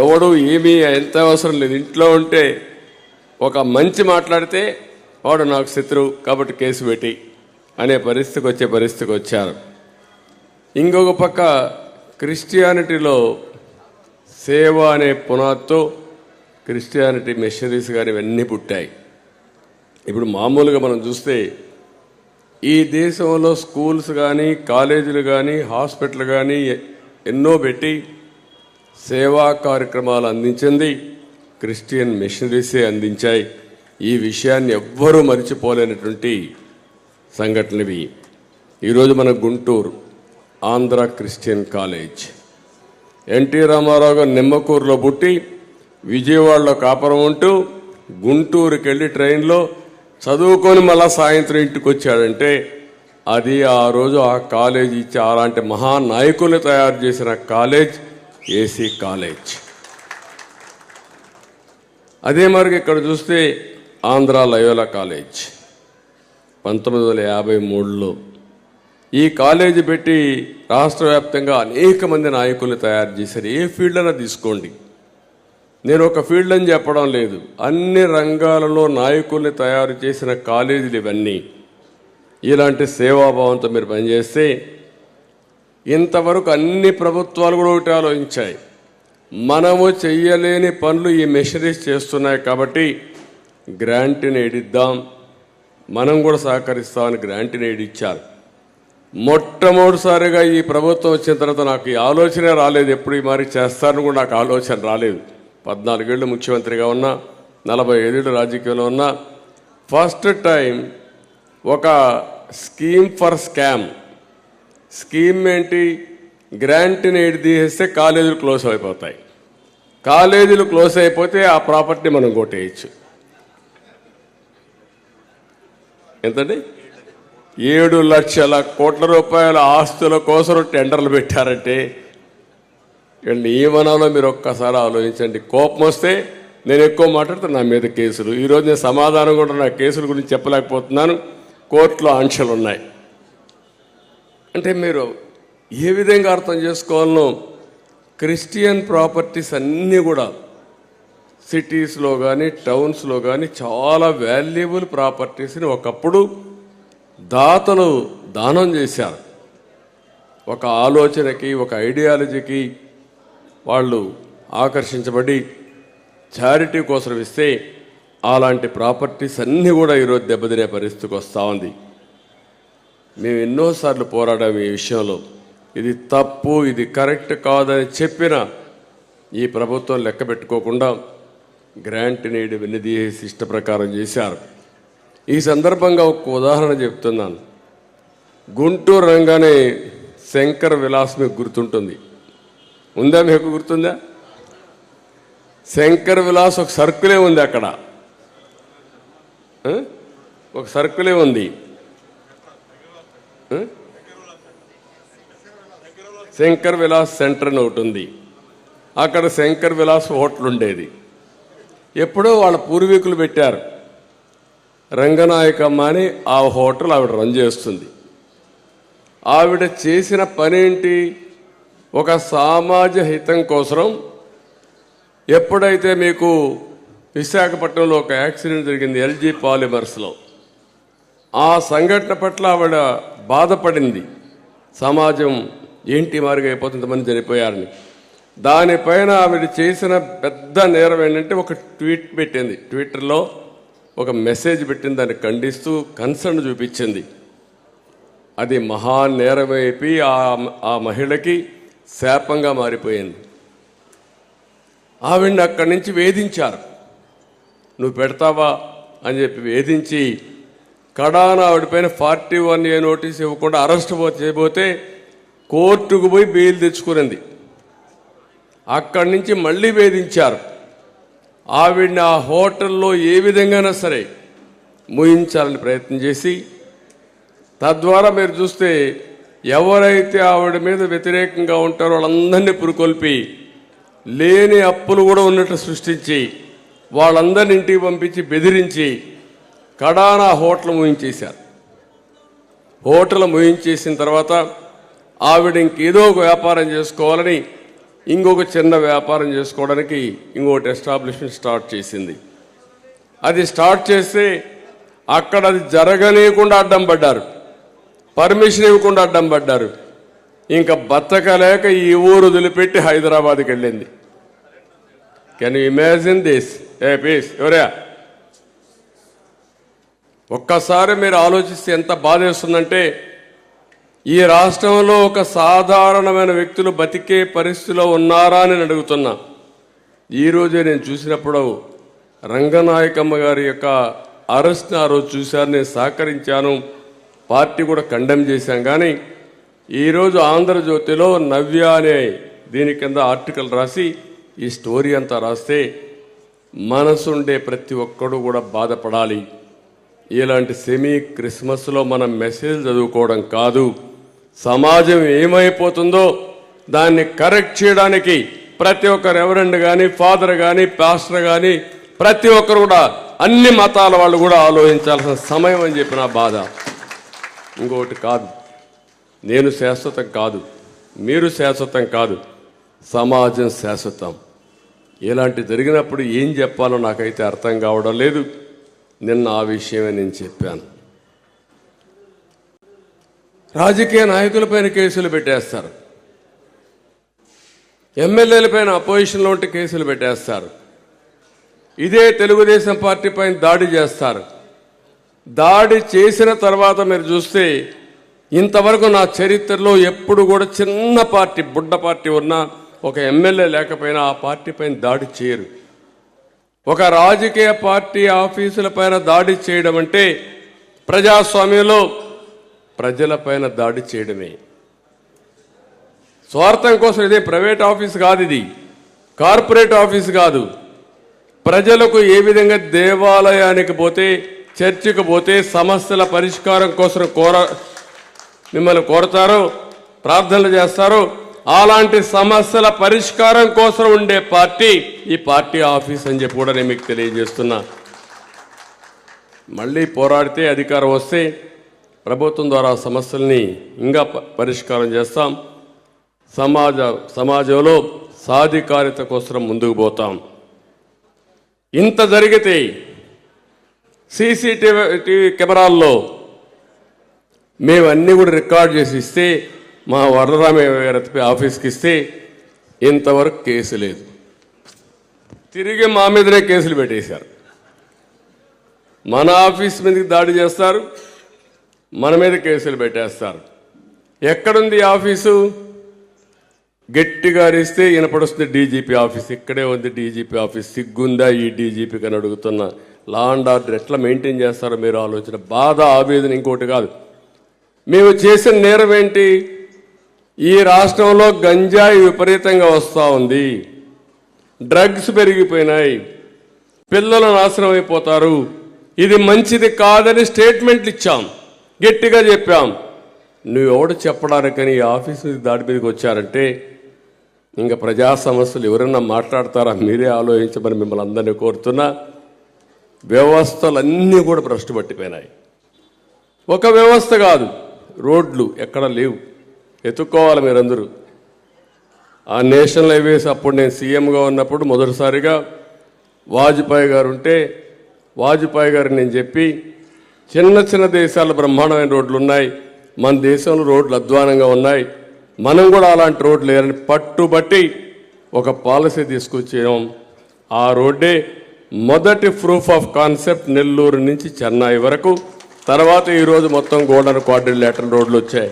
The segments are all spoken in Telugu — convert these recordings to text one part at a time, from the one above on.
ఎవడు ఏమీ ఎంత అవసరం లేదు. ఇంట్లో ఉంటే ఒక మంచి మాట్లాడితే వాడు నాకు శత్రువు కాబట్టి కేసు పెట్టి అనే పరిస్థితికి వచ్చే పరిస్థితికి వచ్చారు. ఇంకొక పక్క క్రిస్టియానిటీలో సేవ అనే పునాదితో క్రిస్టియానిటీ మిషనరీస్ కానీ ఇవన్నీ పుట్టాయి. ఇప్పుడు మామూలుగా మనం చూస్తే ఈ దేశంలో స్కూల్స్ కానీ కాలేజీలు కానీ హాస్పిటల్ కానీ ఎన్నో పెట్టి సేవా కార్యక్రమాలు అందించింది క్రిస్టియన్ మిషనరీసే అందించాయి. ఈ విషయాన్ని ఎవ్వరూ మరిచిపోలేనటువంటి సంఘటనవి. ఈరోజు మన Guntur Andhra Christian college. NT Rama Rao గారు నిమ్మకూరులో పుట్టి విజయవాడలో కాపురం ఉంటూ గుంటూరుకి వెళ్ళి ట్రైన్లో చదువుకొని మళ్ళా సాయంత్రం ఇంటికి వచ్చాడంటే అది ఆ రోజు ఆ కాలేజ్ ఇచ్చి అలాంటి మహానాయకుల్ని తయారు చేసిన కాలేజ్. AC college. అదే మరి ఇక్కడ చూస్తే ఆంధ్ర లయోలా కాలేజ్. పంతొమ్మిది వందల యాభై మూడులో ఈ కాలేజీ పెట్టి రాష్ట్ర వ్యాప్తంగా అనేక మంది నాయకుల్ని తయారు చేశారు. ఏ ఫీల్డ్ అయినా తీసుకోండి. నేను ఒక ఫీల్డ్ అని చెప్పడం లేదు. అన్ని రంగాలలో నాయకుల్ని తయారు చేసిన కాలేజీలు ఇవన్నీ. ఇలాంటి సేవాభావంతో మీరు పనిచేస్తే ఇంతవరకు అన్ని ప్రభుత్వాలు కూడా ఒకటి ఆలోచించాయి. మనము చెయ్యలేని పనులు ఈ మెషరీస్ చేస్తున్నాయి కాబట్టి గ్రాంట్ని ఏడిద్దాం. మనం కూడా సహకరిస్తామని గ్రాంట్ని ఇచ్చారు మొట్టమొదటిసారిగా ఈ ప్రభుత్వం వచ్చిన తర్వాత నాకు ఈ ఆలోచనే రాలేదు. ఎప్పుడు ఈ మరి చేస్తారని కూడా నాకు ఆలోచన రాలేదు. పద్నాలుగేళ్ళు ముఖ్యమంత్రిగా ఉన్నా నలభై ఐదేళ్ళు రాజకీయంలో ఉన్నా ఫస్ట్ టైం ఒక స్కీమ్ ఫర్ స్కామ్ స్కీమ్ ఏంటి? గ్రాంట్ని ఎయిడ్ తీసేస్తే కాలేజీలు క్లోజ్ అయిపోతాయి. కాలేజీలు క్లోజ్ అయిపోతే ఆ ప్రాపర్టీ మనం కొట్టేయచ్చు. ఎంతండి? ఏడు లక్షల కోట్ల రూపాయల ఆస్తుల కోసం టెండర్లు పెట్టారంటే ఈ ఏమనాలో మీరు ఒక్కసారి ఆలోచించండి. కోపం వస్తే నేను ఎక్కువ మాట్లాడితే నా మీద కేసులు. ఈరోజు నేను సమాధానం కూడా నా కేసుల గురించి చెప్పలేకపోతున్నాను. కోర్టులో ఆంక్షలు ఉన్నాయి అంటే మీరు ఏ విధంగా అర్థం చేసుకోవాలనో క్రిస్టియన్ ప్రాపర్టీస్ అన్నీ కూడా సిటీస్లో కానీ టౌన్స్లో కానీ చాలా వాల్యుబుల్ ప్రాపర్టీస్ని ఒకప్పుడు దాతలు దానం చేశారు. ఒక ఆలోచనకి ఒక ఐడియాలజీకి వాళ్ళు ఆకర్షించబడి చారిటీ కోసం ఇస్తే అలాంటి ప్రాపర్టీస్ అన్నీ కూడా ఈరోజు దెబ్బతినే పరిస్థితికి వస్తూ ఉంది. మేము ఎన్నోసార్లు పోరాడాము ఈ విషయంలో. ఇది తప్పు ఇది కరెక్ట్ కాదని చెప్పిన ఈ ప్రభుత్వం లెక్క పెట్టుకోకుండా గ్రాంట్ నీడి వెన్నుదీసి ఇష్ట ప్రకారం చేశారు. ఈ సందర్భంగా ఒక ఉదాహరణ చెప్తున్నాను. గుంటూరు రంగానే శంకర్ విలాస్ మీకు గుర్తుంటుంది. ఉందా మీకు గుర్తుందా? శంకర్ విలాస్ ఒక సర్కులే ఉంది అక్కడ. ఒక సర్కులే ఉంది. శంకర్ విలాస్ సెంటర్ అని ఒకటి ఉంది. అక్కడ శంకర్ విలాస్ హోటల్ ఉండేది. ఎప్పుడో వాళ్ళ పూర్వీకులు పెట్టారు. రంగనాయకమ్మ అని ఆ హోటల్ ఆవిడ రన్ చేస్తుంది. ఆవిడ చేసిన పనేంటి? ఒక సామాజ హితం కోసం ఎప్పుడైతే మీకు విశాఖపట్నంలో ఒక యాక్సిడెంట్ జరిగింది ఎల్జీ పాలిమర్స్లో ఆ సంఘటన పట్ల ఆవిడ బాధపడింది. సమాజం ఏంటి మారుగా అయిపోతుంది మంది చనిపోయారని. దానిపైన ఆవిడ చేసిన పెద్ద నేరం ఏంటంటే ఒక ట్వీట్ పెట్టింది. ట్విట్టర్లో ఒక మెసేజ్ పెట్టింది దాన్ని ఖండిస్తూ కన్సర్న్ చూపించింది. అది మహా నేరమైపి ఆ ఆ మహిళకి శాపంగా మారిపోయింది. ఆవిడ్ని అక్కడి నుంచి వేధించారు. నువ్వు పెడతావా? అని చెప్పి వేధించి కడాన ఆవిడపైన ఫార్టీ వన్ ఏ నోటీస్ ఇవ్వకుండా అరెస్ట్ చేయబోతే కోర్టుకు పోయి బెయిల్ తెచ్చుకునింది. అక్కడి నుంచి మళ్ళీ వేధించారు. ఆవిడని ఆ హోటల్లో ఏ విధంగానైనా సరే ముయించాలని ప్రయత్నం చేసి తద్వారా మీరు చూస్తే ఎవరైతే ఆవిడ మీద వ్యతిరేకంగా ఉంటారో వాళ్ళందరినీ పురుకొల్పి లేని అప్పులు కూడా ఉన్నట్టు సృష్టించి వాళ్ళందరిని ఇంటికి పంపించి బెదిరించి కడానా హోటల్ ముయించేశారు. హోటల్ ముయించేసిన తర్వాత ఆవిడ ఇంకేదో ఒక వ్యాపారం చేసుకోవాలని ఇంకొక చిన్న వ్యాపారం చేసుకోవడానికి ఇంకొకటి ఎస్టాబ్లిష్మెంట్ స్టార్ట్ చేసింది. అది స్టార్ట్ చేస్తే అక్కడ అది జరగనీయకుండా అడ్డం పడ్డారు. పర్మిషన్ ఇవ్వకుండా అడ్డం పడ్డారు. ఇంకా బతకలేక ఈ ఊరు వదిలిపెట్టి హైదరాబాద్కి వెళ్ళింది. Can you imagine this a piece ఎవరయా ఒక్కసారి మీరు ఆలోచిస్తే ఎంత బాధేస్తుందంటే ఈ రాష్ట్రంలో ఒక సాధారణమైన వ్యక్తులు బతికే పరిస్థితిలో ఉన్నారా అని అడుగుతున్నా. ఈరోజే నేను చూసినప్పుడు రంగనాయకమ్మ గారి యొక్క అరెస్ట్ ఆ రోజు చూశాను నేను సహకరించాను పార్టీ కూడా కండెమ్ చేశాం. కానీ ఈరోజు ఆంధ్రజ్యోతిలో నవ్య అనే దీని కింద ఆర్టికల్ రాసి ఈ స్టోరీ అంతా రాస్తే మనసుండే ప్రతి ఒక్కడు కూడా బాధపడాలి. ఇలాంటి సెమీ క్రిస్మస్లో మనం మెసేజ్ చదువుకోవడం కాదు. సమాజం ఏమైపోతుందో దాన్ని కరెక్ట్ చేయడానికి ప్రతి ఒక్క రెవరెండ్ కానీ ఫాదర్ కానీ పాస్టర్ కానీ ప్రతి ఒక్కరు కూడా అన్ని మతాల వాళ్ళు కూడా ఆలోచించాల్సిన సమయం అని చెప్పిన బాధ. ఇంకొకటి కాదు. నేను శాశ్వతం కాదు. మీరు శాశ్వతం కాదు. సమాజం శాశ్వతం. ఇలాంటి జరిగినప్పుడు ఏం చెప్పాలో నాకైతే అర్థం కావడం లేదు. నిన్న ఆ విషయమే నేను చెప్పాను. రాజకీయ నాయకులపైన కేసులు పెట్టేస్తారు. ఎమ్మెల్యేలపైన అపోజిషన్లో ఉంటే కేసులు పెట్టేస్తారు. ఇదే తెలుగుదేశం పార్టీ పైన దాడి చేస్తారు. దాడి చేసిన తర్వాత మీరు చూస్తే ఇంతవరకు నా చరిత్రలో ఎప్పుడు కూడా చిన్న పార్టీ బుడ్డ పార్టీ ఉన్నా ఒక ఎమ్మెల్యే లేకపోయినా ఆ పార్టీ పైన దాడి చేయరు. ఒక రాజకీయ పార్టీ ఆఫీసుల పైన దాడి చేయడం అంటే ప్రజాస్వామ్యంలో ప్రజలపైన దాడి చేయడమే. స్వార్థం కోసం ఇదే ప్రైవేట్ ఆఫీస్ కాదు ఇది. కార్పొరేట్ ఆఫీస్ కాదు. ప్రజలకు ఏ విధంగా దేవాలయానికి పోతే చర్చికి పోతే సమస్యల పరిష్కారం కోసం కోర మిమ్మల్ని కోరతారో ప్రార్థనలు చేస్తారో అలాంటి సమస్యల పరిష్కారం కోసం ఉండే పార్టీ ఈ పార్టీ ఆఫీస్ అని చెప్పి కూడా నేను మీకు తెలియజేస్తున్నా. మళ్ళీ పోరాడితే అధికారం వస్తే ప్రభుత్వం ద్వారా సమస్యల్ని ఇంకా పరిష్కారం చేస్తాం. సమాజ సమాజంలో సాధికారిత కోసం ముందుకు పోతాం. ఇంత జరిగితే సీసీటీవీ టీవీ కెమెరాల్లో మేము అన్నీ కూడా రికార్డ్ చేసి ఇస్తే మా వరదరామయ్య గారి ఆఫీస్కి ఇస్తే ఇంతవరకు కేసు లేదు. తిరిగి మా మీదనే కేసులు పెట్టేశారు. మన ఆఫీస్ మీదకి దాడి చేస్తారు మన మీద కేసులు పెట్టేస్తారు. ఎక్కడుంది ఆఫీసు? గట్టిగా అరిస్తే వినపడొస్తుంది డీజీపీ ఆఫీస్ ఇక్కడే ఉంది డీజీపీ ఆఫీస్ సిగ్గుందా ఈ డీజీపీకి అని అడుగుతున్నా లా అండ్ ఆర్డర్ ఎట్లా మెయింటైన్ చేస్తారో మీరు ఆలోచన బాధ ఆవేదన ఇంకోటి కాదు. మేము చేసిన నేరం ఏంటి? ఈ రాష్ట్రంలో గంజాయి విపరీతంగా వస్తూ ఉంది. డ్రగ్స్ పెరిగిపోయినాయి. పిల్లలు నాశనం అయిపోతారు ఇది మంచిది కాదని స్టేట్మెంట్లు ఇచ్చాం. గట్టిగా చెప్పాం. నువ్వు ఎవడు చెప్పడానికని ఈ ఆఫీసు దాడి మీదకి వచ్చారంటే ఇంకా ప్రజా సమస్యలు ఎవరైనా మాట్లాడతారా? మీరే ఆలోచించమని మిమ్మల్ని అందరినీ కోరుతున్నా వ్యవస్థలన్నీ కూడా భ్రష్టు పట్టిపోయినాయి. ఒక వ్యవస్థ కాదు రోడ్లు ఎక్కడ లేవు. ఎత్తుక్కోవాలి మీరందరూ. ఆ నేషనల్ హైవేస్ అప్పుడు నేను సీఎంగా ఉన్నప్పుడు మొదటిసారిగా వాజ్పేయి గారు ఉంటే వాజ్పేయి గారు నేను చెప్పి చిన్న చిన్న దేశాలు బ్రహ్మాండమైన రోడ్లు ఉన్నాయి. మన దేశంలో రోడ్లు అధ్వానంగా ఉన్నాయి. మనం కూడా అలాంటి రోడ్లు లేరని పట్టుబట్టి ఒక పాలసీ తీసుకొచ్చాం. ఆ రోడ్డే మొదటి ప్రూఫ్ ఆఫ్ కాన్సెప్ట్ నెల్లూరు నుంచి చెన్నై వరకు. తర్వాత ఈరోజు మొత్తం గోల్డెన్ క్వాడ్రిలేటర్ రోడ్లు వచ్చాయి.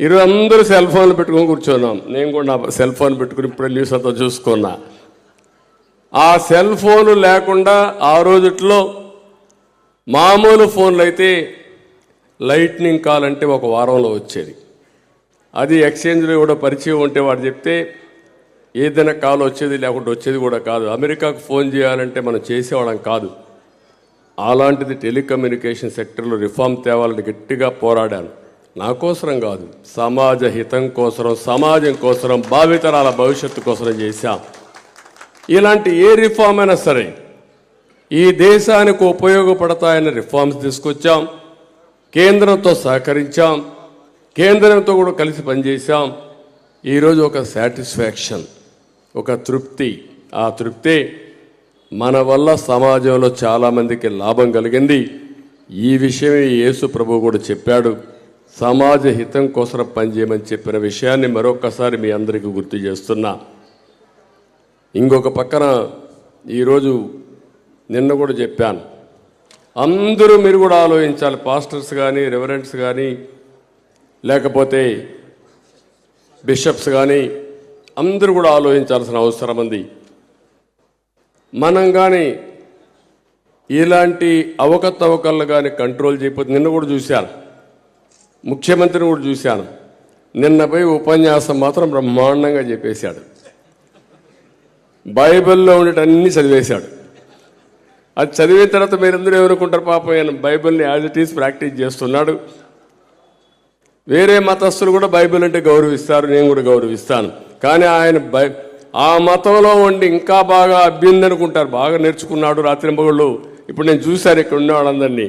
ఈరోజు అందరూ సెల్ ఫోన్లు పెట్టుకొని కూర్చున్నాం. నేను కూడా నా సెల్ ఫోన్ పెట్టుకుని ఇప్పుడు న్యూస్ అంతా చూసుకున్నా. ఆ సెల్ ఫోన్ లేకుండా ఆ రోజుట్లో మామూలు ఫోన్లు అయితే లైట్నింగ్ కాల్ అంటే ఒక వారంలో వచ్చేది. అది ఎక్స్చేంజ్లో కూడా పరిచయం ఉంటే వాడు చెప్తే ఏదైనా కాల్ వచ్చేది లేకుంటే వచ్చేది కూడా కాదు. అమెరికాకు ఫోన్ చేయాలంటే మనం చేసేవాళ్ళం కాదు. అలాంటిది టెలికమ్యూనికేషన్ సెక్టర్లో రిఫార్మ్ తేవాలని గట్టిగా పోరాడాను. నా కోసరం కాదు. సమాజ హితం కోసరం సమాజం కోసరం భావితరాల భవిష్యత్తు కోసరం చేశాం. ఇలాంటి ఏ రిఫార్మ్ అయినా సరే ఈ దేశానికి ఉపయోగపడతాయని రిఫార్మ్స్ తీసుకొచ్చాం. కేంద్రంతో సహకరించాం. కేంద్రంతో కూడా కలిసి పనిచేశాం. ఈరోజు ఒక సాటిస్ఫాక్షన్ ఒక తృప్తి. ఆ తృప్తి మన వల్ల సమాజంలో చాలామందికి లాభం కలిగింది. ఈ విషయమే యేసు ప్రభు కూడా చెప్పాడు. సమాజ హితం కోసం పనిచేయమని చెప్పిన విషయాన్ని మరొకసారి మీ అందరికీ గుర్తు చేస్తున్నా. ఇంకొక పక్కన ఈరోజు నిన్న కూడా చెప్పాను. అందరూ మీరు కూడా ఆలోచించాలి. పాస్టర్స్ కానీ రెవరెంట్స్ కానీ లేకపోతే బిషప్స్ కానీ అందరూ కూడా ఆలోచించాల్సిన అవసరం ఉంది. మనం కానీ ఇలాంటి అవకతవకలను కానీ కంట్రోల్ చేయకపోతే నిన్న కూడా చూశాను. ముఖ్యమంత్రిని కూడా చూశాను. నిన్న పోయి ఉపన్యాసం మాత్రం బ్రహ్మాండంగా చెప్పేశాడు. బైబిల్లో ఉండేటన్ని చదివేశాడు. అది చదివిన తర్వాత మీరందరూ ఎవరుకుంటారు పాపం ఆయన బైబిల్ని యాజ్ ఇట్ ఈస్ ప్రాక్టీస్ చేస్తున్నాడు. వేరే మతస్థులు కూడా బైబిల్ అంటే గౌరవిస్తారు నేను కూడా గౌరవిస్తాను. కానీ ఆయన బై ఆ మతంలో ఉండి ఇంకా బాగా అభ్యుంది అనుకుంటారు బాగా నేర్చుకున్నాడు రాత్రింపగళ్ళు ఇప్పుడు నేను చూశాను ఇక్కడ ఉన్న వాళ్ళందరినీ.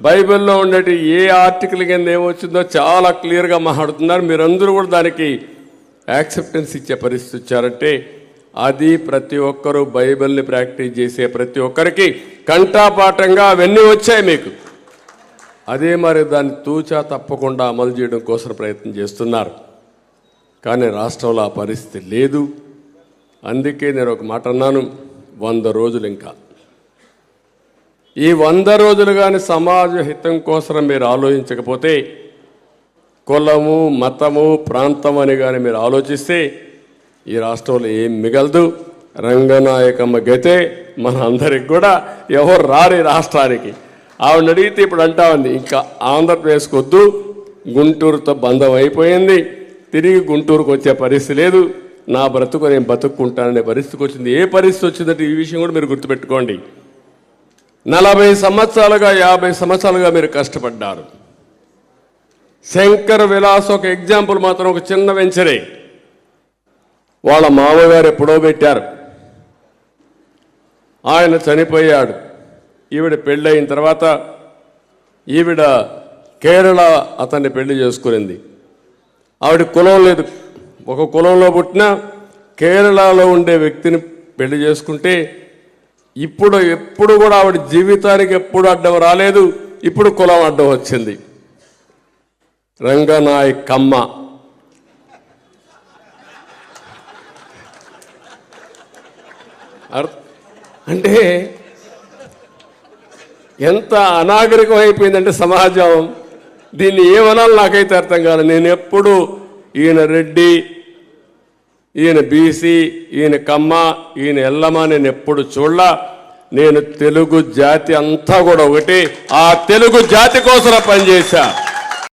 బైబిల్లో ఉండేటి ఏ ఆర్టికల్ కింద ఏమొచ్చిందో చాలా క్లియర్గా మాట్లాడుతున్నారు. మీరందరూ కూడా దానికి యాక్సెప్టెన్స్ ఇచ్చే పరిస్థితి వచ్చారంటే అది ప్రతి ఒక్కరూ బైబిల్ని ప్రాక్టీస్ చేసే ప్రతి ఒక్కరికి కంఠాపాఠంగా అవన్నీ వచ్చాయి మీకు. అదే మరి దాన్ని తూచా తప్పకుండా అమలు చేయడం కోసం ప్రయత్నం చేస్తున్నారు. కానీ రాష్ట్రంలో ఆ పరిస్థితి లేదు. అందుకే నేను ఒక మాట అన్నాను వంద రోజులు ఇంకా. ఈ వంద రోజులు కానీ సమాజ హితం కోసం మీరు ఆలోచించకపోతే కులము మతము ప్రాంతం అని కానీ మీరు ఆలోచిస్తే ఈ రాష్ట్రంలో ఏం మిగలదు. రంగనాయకమ్మ గతే మన అందరికి కూడా ఎవరు రారు రాష్ట్రానికి. ఆవిడ అడిగితే ఇప్పుడు అంటా ఉంది ఇంకా ఆంధ్రప్రదేశ్కి వద్దు గుంటూరుతో బంధం అయిపోయింది. తిరిగి గుంటూరుకు వచ్చే పరిస్థితి లేదు. నా బ్రతుకు నేను బతుక్కుంటాననే పరిస్థితికి వచ్చింది. ఏ పరిస్థితి వచ్చిందంటే ఈ విషయం కూడా మీరు గుర్తుపెట్టుకోండి. నలభై సంవత్సరాలుగా యాభై సంవత్సరాలుగా మీరు కష్టపడ్డారు. శంకర్ విలాస్ ఒక ఎగ్జాంపుల్ మాత్రం ఒక చిన్న వెంచరే. వాళ్ళ మామగారు ఎప్పుడో పెట్టారు. ఆయన చనిపోయాడు. ఈవిడ పెళ్ళయిన తర్వాత ఈవిడ కేరళ అతన్ని పెళ్ళి చేసుకునింది. ఆవిడ కులం లేదు. ఒక కులంలో పుట్టిన కేరళలో ఉండే వ్యక్తిని పెళ్ళి చేసుకుంటే ఇప్పుడు ఎప్పుడు కూడా ఆవిడ జీవితానికి ఎప్పుడు అడ్డం రాలేదు ఇప్పుడు కులం అడ్డం వచ్చింది. రంగనాయకమ్మ. కమ్మ అంటే ఎంత అనాగరికం అయిపోయిందంటే సమాజం. దీన్ని ఏమనాలి నాకైతే అర్థం కాదు నేను ఎప్పుడు ఈయన రెడ్డి ఈయన బీసీ ఈయన కమ్మ ఈయన ఎల్లమ్మ నేను ఎప్పుడు చూడలా. నేను తెలుగు జాతి అంతా కూడా ఒకటి. ఆ తెలుగు జాతి కోసం పనిచేశా.